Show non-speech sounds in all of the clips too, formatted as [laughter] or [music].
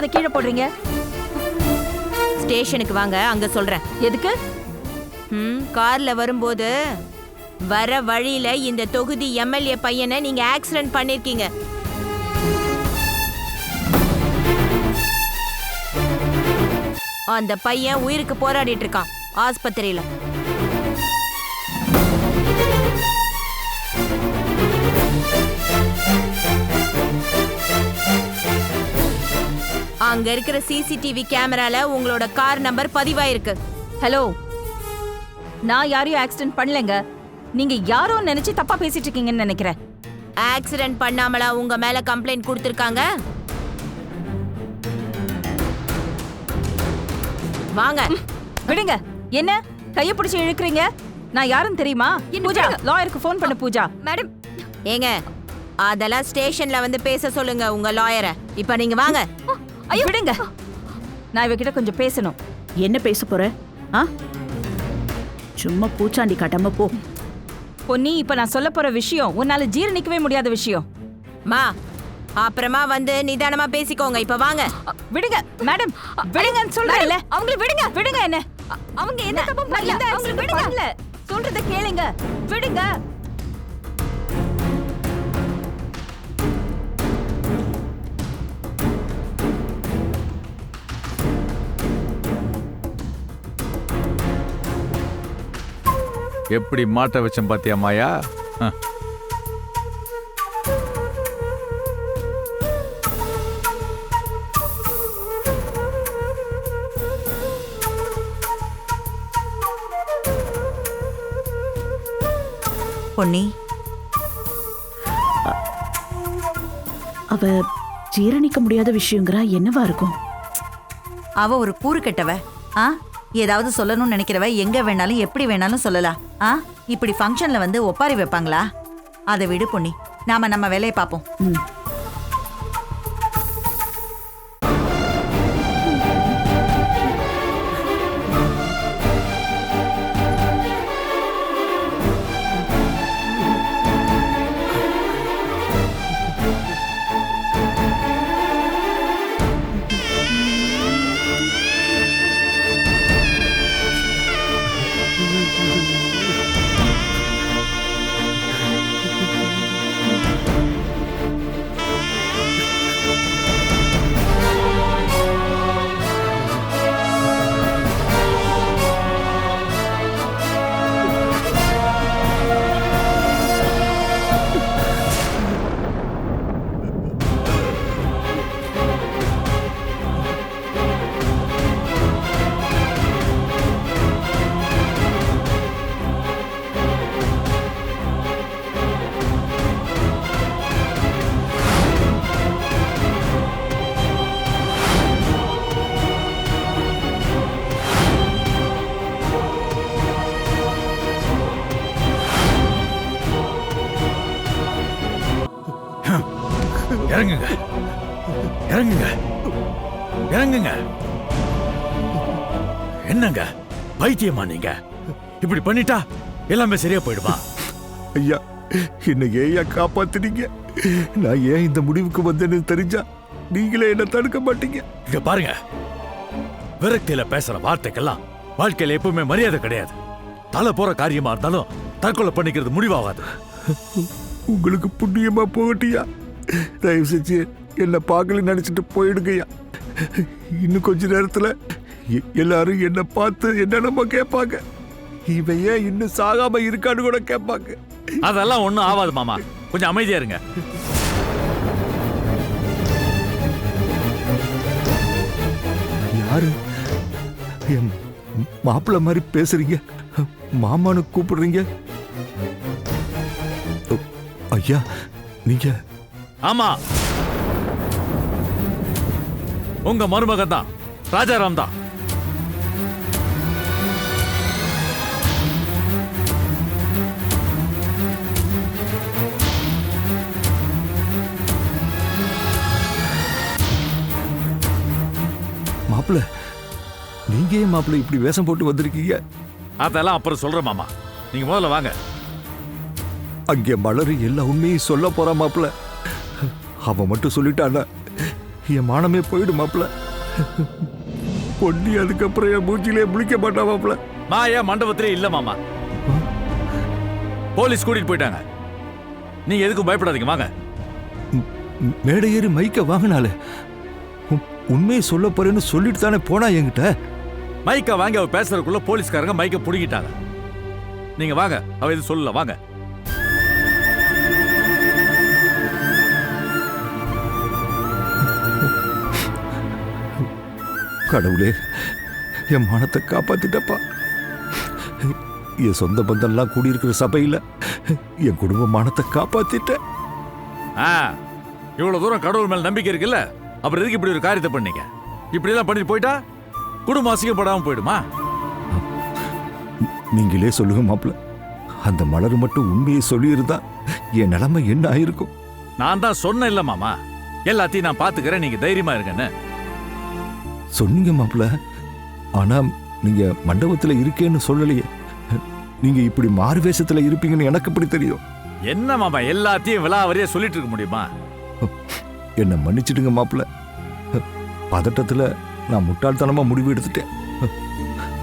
அதை கீழே போடுறீங்க? ஸ்டேஷனுக்கு வாங்க அங்க சொல்றேன். எதுக்கு? ம் கார்ல வரும்போது வர வழியில இந்த தொகுதி எம்எல்ஏ பையனை நீங்க ஆக்சிடென்ட் பண்ணிருக்கீங்க. அந்த பையன் உயிருக்கு போராடிட்டு இருக்கான் ஆஸ்பத்திரியில. அங்க இருக்கிற சிசிடிவி கேமரால உங்களோட கார் நம்பர் பதிவாயிருக்கு. ஹலோ நான் யாரையும் ஆக்சிடென்ட் பண்ணலங்க. நீங்க யாரோ நினைச்சு தப்பா பேசிட்டு இருக்கீங்கன்னு நினைக்கிறேன். ஆக்சிடென்ட் பண்ணாமலா உங்க மேல கம்ப்ளைண்ட் கொடுத்திருக்காங்க? வாங்க. விடுங்க. என்ன? கைய பிடிச்சு இழுக்கிறீங்க? நான் யாருன்னு தெரியுமா? பூஜா லாயருக்கு ஃபோன் பண்ணு பூஜா. மேடம். ஏங்க அதெல்லாம் ஸ்டேஷன்ல வந்து பேச சொல்லுங்க உங்க லாயரை. இப்ப நீங்க வாங்க. ஐயோ. விடுங்க. நான் இவகிட்ட கொஞ்சம் பேசணும். என்ன பேச போற? ஆ? சும்மா பூச்சாண்டி காட்டாம போ. பொன்னி இப்ப நான் சொல்ல போற விஷயம் உன்னால ஜீரணிக்கவே முடியாத விஷயம். மா அப்புறமா வந்து நிதானமா பேசிக்கோங்க. இப்ப வாங்க. விடுங்க மேடம். விடுங்கன்னு சொல்றேன்ல அவங்கள விடுங்க. விடுங்க என்ன? அவங்க என்ன தப்பு பண்ணல. அவங்க விடுங்க. சொல்றத கேளுங்க. விடுங்க. எப்படி மாட்ட வச்சேன் பாத்தியா மாயா. பொன்னி. அவ ஜீரணிக்க முடியாத விஷயங்கிறா என்னவா இருக்கும்? அவ ஒரு கூறு கெட்டவ. ஆ? ஏதாவது சொல்லணும்னு நினைக்கிறவ எங்க வேணாலும் எப்படி வேணாலும் சொல்லலாம். ஆ? இப்படி ஃபங்க்ஷன்ல வந்து ஒப்பாரி வைப்பாங்களா? அதை விடு பொண்ணி நாம நம்ம வேலையை பார்ப்போம். ம். இறங்குங்க. இறங்குங்க. என்னங்க? பைத்தியமா நீங்க? இப்படி பண்ணிட்டா எல்லாமே சரியா போயிடுமா? ஐயா என்னை ஏயா காப்பாத்துனீங்க. நான் ஏன் இந்த முடிவுக்கு வந்தேன்னு தெரிஞ்சா நீங்களே என்ன தடுக்க மாட்டீங்க. இங்க பாருங்க. விரக்தியில பேசுற வார்த்தைக்கெல்லாம் வாழ்க்கையில எப்பவுமே மரியாதை கிடையாது. தலை போற காரியமா இருந்தாலும் தற்கொலை பண்ணிக்கிறது முடிவாகாது. உங்களுக்கு புண்ணியமா போகட்டியா? தயவு செஞ்சு என்னை பார்க்கல நினைச்சிட்டு போயிடுங்கய்யா. இன்னும் கொஞ்ச நேரத்துல எல்லாரும் என்னை பார்த்து என்னென்னமோ கேட்பாங்க. இவன் ஏன் இன்னும் சாகாம இருக்கான்னு கூட கேட்பாங்க. அதெல்லாம் ஒண்ணும் ஆகாது மாமா. கொஞ்சம் அமைதியா இருங்க. யாரு? என் மாப்பிள்ள மாதிரி பேசுறீங்க? மாமான்னு கூப்பிடுறீங்க? ஐயா நீங்க ஆமா. உங்க மருமகன் தான். ராஜாராம் தான். மாப்பிள்ள நீங்க ஏன் மாப்பிள்ள இப்படி வேஷம் போட்டு வந்திருக்கீங்க? அதெல்லாம் அப்புறம் சொல்றேன் மாமா. நீங்க முதல்ல வாங்க. அங்கே மலரு எல்லா உண்மையும் சொல்ல போறா மாப்பிள்ள அவன் மட்டும் சொல்லிட்டானா என் மானமே போயிடும் மாப்பிள பொண்ணி அதுக்கப்புறம் என் மூச்சிலே முழிக்க மாட்டா மாப்பிள மாயா மண்டபத்திலே இல்ல மாமா. போலீஸ் கூட்டிட்டு போயிட்டாங்க. நீங்க எதுக்கும் பயப்படாதீங்க வாங்க. மேடை ஏறி மைக்க வாங்கினாலே. உண்மையை சொல்ல போறேன்னு சொல்லிட்டு தானே போனா என்கிட்ட? மைக்க வாங்கி அவ பேசுறதுக்குள்ள போலீஸ்காரங்க மைக்க புடுங்கிட்டாங்க. நீங்க வாங்க அவ எதுவும் சொல்லல வாங்க. கடவுளே என் மானத்தை காப்பாத்திட்டப்பா. என் சொந்த பந்தம்லாம் கூடியிருக்கிற சபையில் என் குடும்ப மானத்தை காப்பாத்திட்டேன். ஆ இவ்வளவு தூரம் கடவுள் மேல நம்பிக்கை இருக்குல்ல? அப்புறம் எதுக்கு இப்படி ஒரு காரியத்தை பண்ணீங்க? இப்படி எல்லாம் பண்ணிட்டு போயிட்டா? குடும்பம் அசிங்கப்படாம போயிடுமா? நீங்களே சொல்லுங்க மாப்பிள அந்த மலர் மட்டும் உண்மையை சொல்லியிருந்தா என் நிலைமை என்ன ஆயிருக்கும்? நான் தான் சொன்னேன் இல்ல மாமா. எல்லாத்தையும் நான் பாத்துக்கிறேன் நீங்க தைரியமா இருக்கேன்னு சொன்னீங்க மாப்பிள ஆனா நீங்க மண்டபத்துல இருக்கேன்னு சொல்லலையே. நீங்க இப்படி மாறு வேஷத்துல இருப்பீங்கன்னு எனக்கு எப்படி தெரியும்? என்ன மாமா எல்லாத்தையும் விலாவரியா சொல்லிட்டு இருக்க முடியுமா? என்னை மன்னிச்சிடுங்க மாப்பிள பதட்டத்துல நான் முட்டாள்தனமா முடிவு எடுத்துட்டேன்.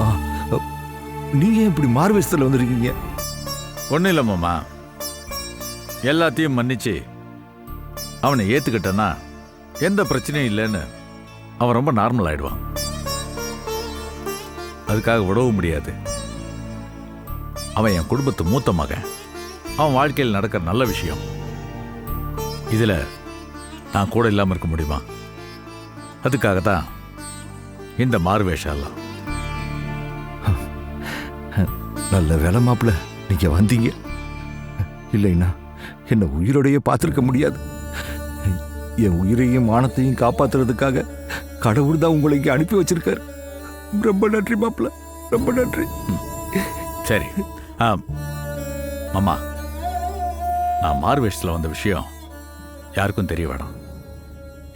ஆ, நீங்க ஏன் இப்படி மாறு வேஷத்துல வந்திருக்கீங்க? ஒன்றும் இல்லை மாமா. எல்லாத்தையும் மன்னிச்சு அவனை ஏத்துக்கிட்டேன்னா எந்த பிரச்சனையும் இல்லைன்னு அவன் ரொம்ப நார்மல் ஆயிடுவான். அதுக்காக விடவும் முடியாது. அவன் என் குடும்பத்து மூத்த மகன். அவன் வாழ்க்கையில் நடக்கிற நல்ல விஷயம். இதுல நான் கூட இல்லாம இருக்க முடியுமா? அதுக்காக தான் இந்த மாறுவேஷம் எல்லாம். [laughs] நல்ல வேலை மாப்பிள நீங்க வந்தீங்க. இல்லைன்னா என்ன உயிரோடையே பார்த்துருக்க முடியாது. என் உயிரையும் மானத்தையும் காப்பாத்துறதுக்காக கடவுள் தான் உங்களை இங்கே அனுப்பி வச்சிருக்காரு. ரொம்ப நன்றி மாப்பிள. ரொம்ப நன்றி. சரி. ஆ மாமா நான் மார்வேஷத்தில் வந்த விஷயம் யாருக்கும் தெரிய வேணாம்.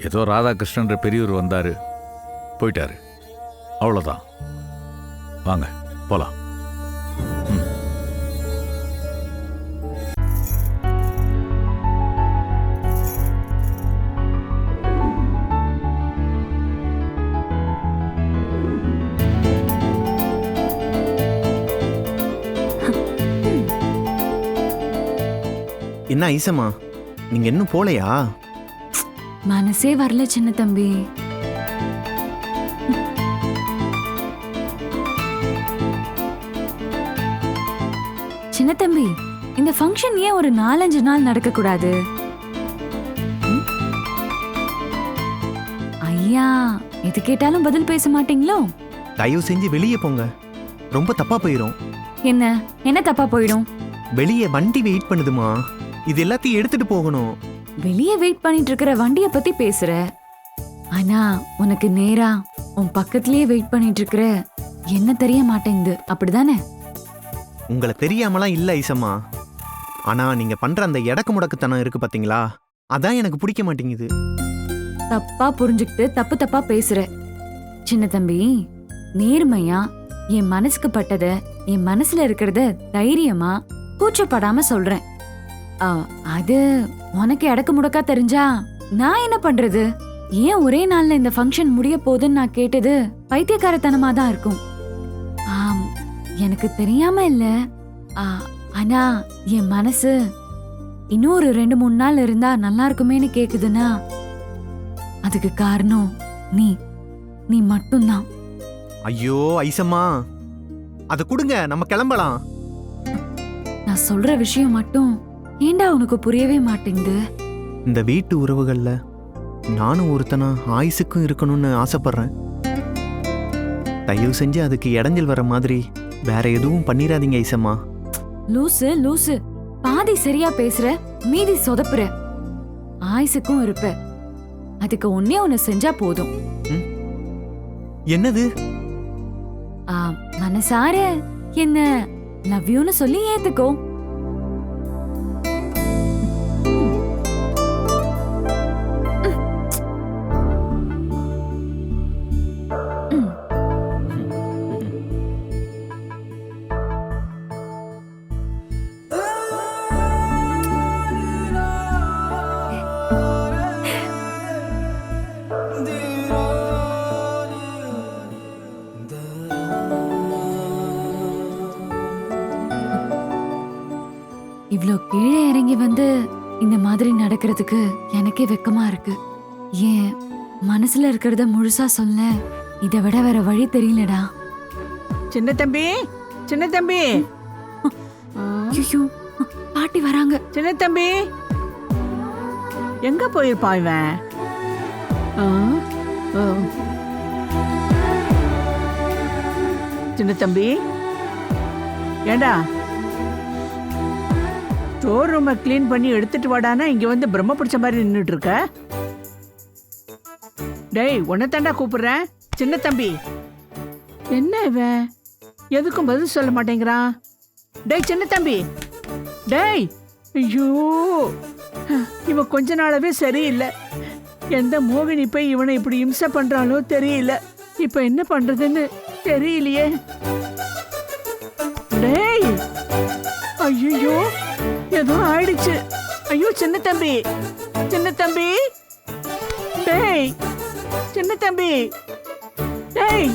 ஏதோ ராதாகிருஷ்ணன்ற பெரியவர் வந்தாரு. போயிட்டாரு. அவ்வளோதான் வாங்க போகலாம் என்ன ஐசம்மா? நீங்க இன்னும் போலையா? மனசே வரல சின்ன தம்பி. சின்ன தம்பி இந்த ஃபங்க்ஷன் ஏன் ஒரு நாலஞ்சு நாள் நடக்க கூடாது ம்? ஐயா எது கேட்டாலும் பதில் பேச மாட்டீங்களோ? தயவு செஞ்சு வெளியே போங்க. ரொம்ப தப்பா போயிடும் என்ன? என்ன தப்பா போயிடும்? வெளியே வண்டி வெயிட் பண்ணுதுமா? இது எல்லாத்தையும் எடுத்துட்டு போகணும். வெளியே வெயிட் பண்ணிட்டு இருக்கிற வண்டிய பத்தி பேசுற. ஆனா உனக்கு நேரா உன் பக்கத்திலேயே வெயிட் பண்ணிட்டு இருக்கிற என்ன தெரிய மாட்டேங்குது. அப்படிதானே? உங்களை தெரியாமலாம் இல்ல ஐசம்மா. ஆனா நீங்க பண்ற அந்த எடக்கு முடக்குத்தனம் இருக்கு பாத்தீங்களா? அதான் எனக்கு பிடிக்க மாட்டேங்குது. தப்பா புரிஞ்சுக்கிட்டு தப்பு தப்பா பேசுற. சின்ன தம்பி நேர்மையா என் மனசுக்கு பட்டத என் மனசுல இருக்கிறத தைரியமா கூச்சப்படாம சொல்றேன். ஆ, அது உனக்கு எடக்கு முடக்கா தெரிஞ்சா நான் என்ன பண்றது? ஏன் ஒரே நாள்ல இந்த ஃபங்க்ஷன் முடிய போகுதுன்னு நான் கேட்டது பைத்தியக்காரத்தனமா தான் இருக்கும். ஆம், எனக்கு தெரியாம இல்ல. ஆ, ஆனா என் மனசு இன்னும் ஒரு ரெண்டு மூணு நாள் இருந்தா நல்லா இருக்குமேன்னு கேக்குதுன்னா அதுக்கு காரணம் நீ நீ மட்டும்தான். ஐயோ ஐசம்மா. அதை கொடுங்க நம்ம கிளம்பலாம். நான் சொல்ற விஷயம் மட்டும் ஏண்டா உனக்கு புரியவே மாட்டேங்குது? இந்த வீட்டு உறவுகள்ல நானும் ஒருத்தனா ஆயுசுக்கும் இருக்கணும்னு ஆசைப்படுறேன். தயவு செஞ்சு அதுக்கு இடைஞ்சல் வர மாதிரி வேற எதுவும் பண்ணிடாதீங்க ஐசம்மா. லூசு லூசு. பாதி சரியா பேசுற மீதி சொதப்புற. ஆயுசுக்கும் இருப்ப. அதுக்கு ஒன்னே ஒன்னு செஞ்சா போதும். என்னது? ஆ, மனசார. என்ன? லவ் யூன்னு சொல்லி ஏத்துக்கோ. இறங்கி வந்து இந்த மாதிரி நடக்கிறதுக்கு எனக்கே வெக்கமா இருக்கு. ஏன்? மனசுல இருக்கிறத முழுசா சொல்ல இதை விட வேற வழி தெரியலடா. சின்ன தம்பி சின்ன தம்பி. ஐயோ பாட்டி வராங்க. சின்ன தம்பி. எங்க போயிருப்பான் இவன்? ஆ, ஆ. சின்ன தம்பி. ஏண்டா? ஸ்டோர் ரூமை க்ளீன் பண்ணி எடுத்துட்டு வாடானா? இங்க வந்து பிரம்ம பிடிச்ச மாதிரி நின்றுட்டு இருக்க டேய் உன்னை தாண்டா கூப்பிடுறேன். சின்ன தம்பி. என்ன இவன்? எதுக்கும் பதில் சொல்ல மாட்டேங்கிறான். டேய் சின்ன தம்பி. டேய் ஐயோ. இவன் கொஞ்ச நாளாவே சரியில்லை. எந்த மோகினி போய் இவனை இப்படி இம்சை பண்ணுறாலோ தெரியல. இப்ப என்ன பண்றதுன்னு தெரியலையே. டேய் ஐயோ ஏதோ ஆயிடுச்சு. ஐயோ சின்ன தம்பி. சின்ன தம்பி. டேய் சின்ன தம்பி. டேய்